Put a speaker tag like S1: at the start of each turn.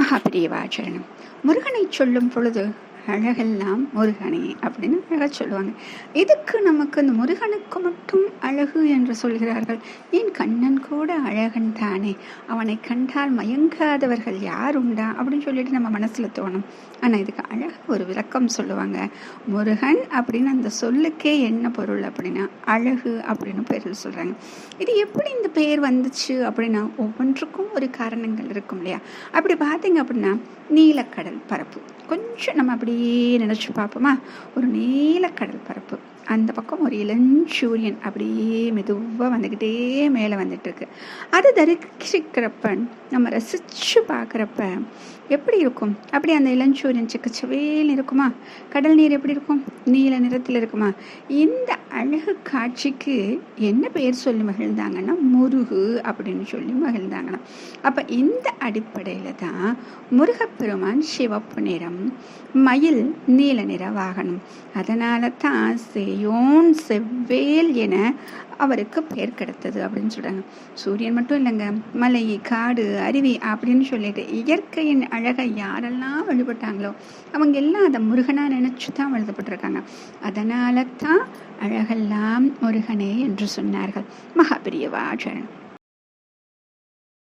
S1: மகாபிரியவாச்சரணம் முருகனை சொல்லும் பொழுது அழகெல்லாம் முருகனே அப்படின்னு அழகாக சொல்லுவாங்க. இதுக்கு நமக்கு இந்த முருகனுக்கு மட்டும் அழகு என்று சொல்கிறார்கள். ஏன் கண்ணன் கூட அழகன் தானே? அவனை கண்டால் மயங்காதவர்கள் யார் உண்டா? அப்படின்னு சொல்லிட்டு நம்ம மனசில் தோணும். ஆனால் இதுக்கு அழகு ஒரு விளக்கம் சொல்லுவாங்க. முருகன் அப்படின்னு அந்த சொல்லுக்கே என்ன பொருள் அப்படின்னா அழகு அப்படின்னு பேரில் சொல்கிறாங்க இது எப்படி இந்த பேர் வந்துச்சு அப்படின்னா ஒவ்வொன்றுக்கும் ஒரு காரணங்கள் இருக்கும் இல்லையா? அப்படி பார்த்தீங்க அப்படின்னா நீலக்கடல் பரப்பு. கொஞ்சம் நம்ம அப்படியே நினச்சி பார்ப்போமா? ஒரு நீலக்கடல் பரப்பு. அந்த பக்கம் ஒரு இளஞ்சூரியன் அப்படியே மெதுவாக வந்துக்கிட்டே மேலே வந்துட்டுருக்கு. அது தரிசிக்கிறப்ப நம்ம ரசித்து பார்க்குறப்ப எப்படி இருக்கும்? அப்படி அந்த இளஞ்சூரியன் சிக்கச்சவேல் இருக்குமா? கடல் நீர் எப்படி இருக்கும்? நீல நிறத்தில் இருக்குமா? இந்த அழகு காட்சிக்கு என்ன பெயர் சொல்லி மகிழ்ந்தாங்கன்னா முருகு அப்படின்னு சொல்லி மகிழ்ந்தாங்கன்னா அப்போ இந்த அடிப்படையில் தான் முருகப்பெருமான் சிவப்பு நிறம் மயில் நீல நிற வாகனம். அதனால தான் செய்யோன் செவ்வேல் என அவருக்கு பெயர் கிடைத்தது அப்படின்னு சொல்கிறாங்க சூரியன் மட்டும் இல்லைங்க மலை காடு அருவி அப்படின்னு சொல்லிட்டு இயற்கையின் அழகை யாரெல்லாம் வழிபட்டாங்களோ அவங்க எல்லாம் அதை முருகனாக நினச்சி தான் வழுதப்பட்டிருக்காங்க அதனால தான் அழகெல்லாம் முருகனே என்று சொன்னார்கள். மகாபிரியவாச்சரணம்